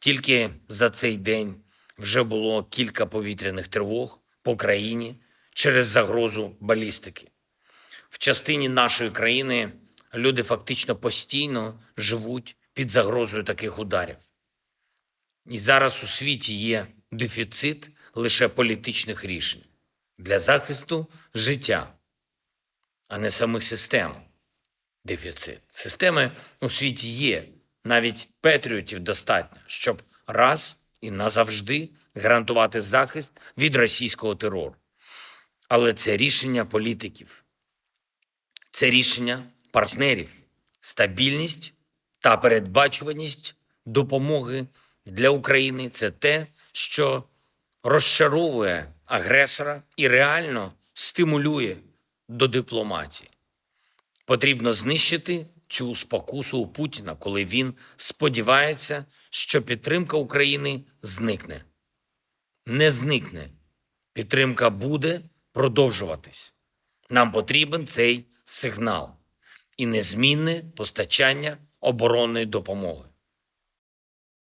Тільки за цей день вже було кілька повітряних тривог по країні через загрозу балістики. В частині нашої країни люди фактично постійно живуть під загрозою таких ударів. І зараз у світі є дефіцит лише політичних рішень для захисту життя, а не самих систем. Дефіцит. Системи у світі є. Навіть патріотів достатньо, щоб раз і назавжди гарантувати захист від російського терору. Але це рішення політиків, це рішення партнерів, стабільність та передбачуваність допомоги для України це те, що розчаровує агресора і реально стимулює до дипломатії. Потрібно знищити цю спокусу у Путіна, коли він сподівається, що підтримка України зникне. Не зникне. Підтримка буде продовжуватись. Нам потрібен цей сигнал і незмінне постачання оборонної допомоги.